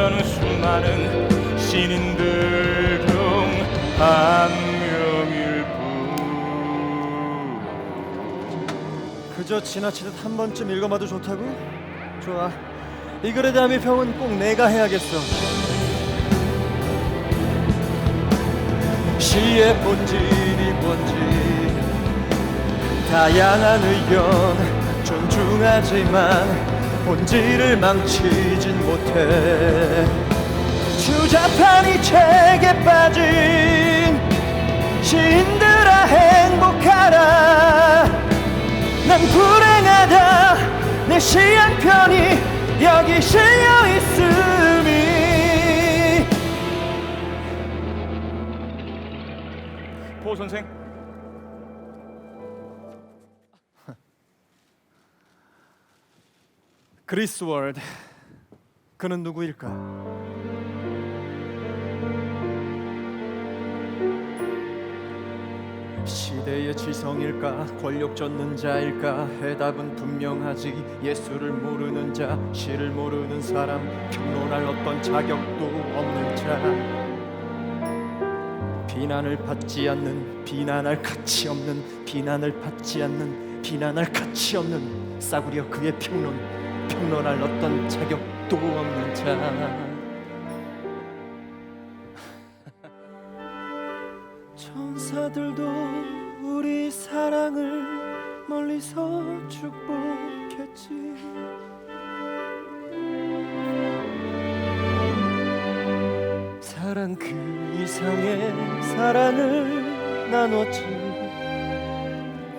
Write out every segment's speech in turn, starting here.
살려는 수많은 신인들 중 한 명일 뿐. 그저 지나치듯 한 번쯤 읽어봐도 좋다고? 좋아. 이 글에 대한 비평은 꼭 내가 해야겠어. 시의 본질이 뭔지 다양한 의견 존중하지만 본질을 망치진 못해. 주자판이 책에 빠진 시인들아 행복하라. 난 불행하다. 내 시한 편이 여기 실려 있음이. 보 선생 그리스 월드 그는 누구일까? 시대의 지성일까? 권력 쫓는 자일까? 해답은 분명하지. 예수를 모르는 자 시를 모르는 사람 평론할 어떤 자격도 없는 자. 비난을 받지 않는 비난할 가치 없는 비난을 받지 않는 비난할 가치 없는 싸구려 그의 평론 평론할 어떤 자격도 없는 자. 천사들도 우리 사랑을 멀리서 축복했지. 사랑 그 이상의 사랑을 나눴지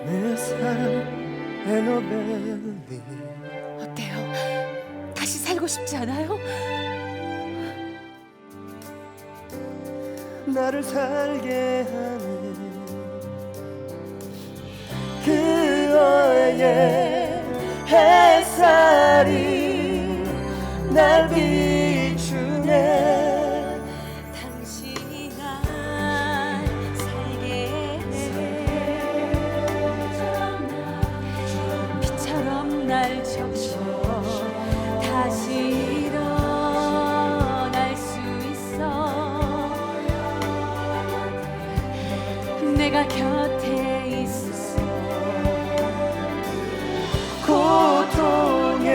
내 사랑 에너벨리 살고 싶지 않아요? 나를 살게 하는 그어의 햇살이 날 비 내가 곁에 있어. 고통의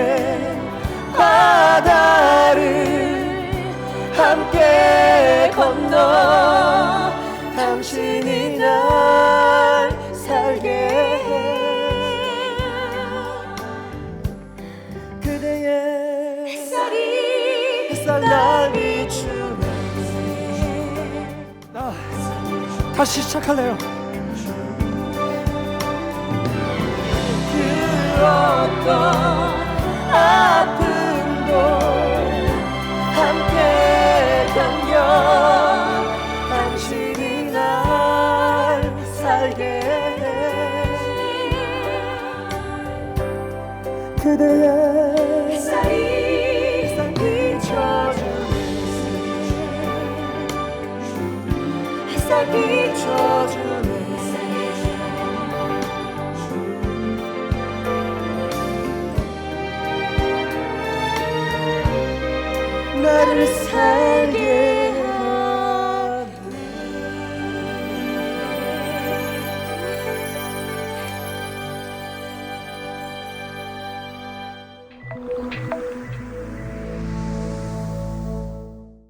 바다를 함께 건너 당신이 날 살게 해. 그대의 햇살이 햇살 날 비추 다시 시작할래요. 그 어떤 아픔도 함께 견뎌 당신이 날 살게 해 그대의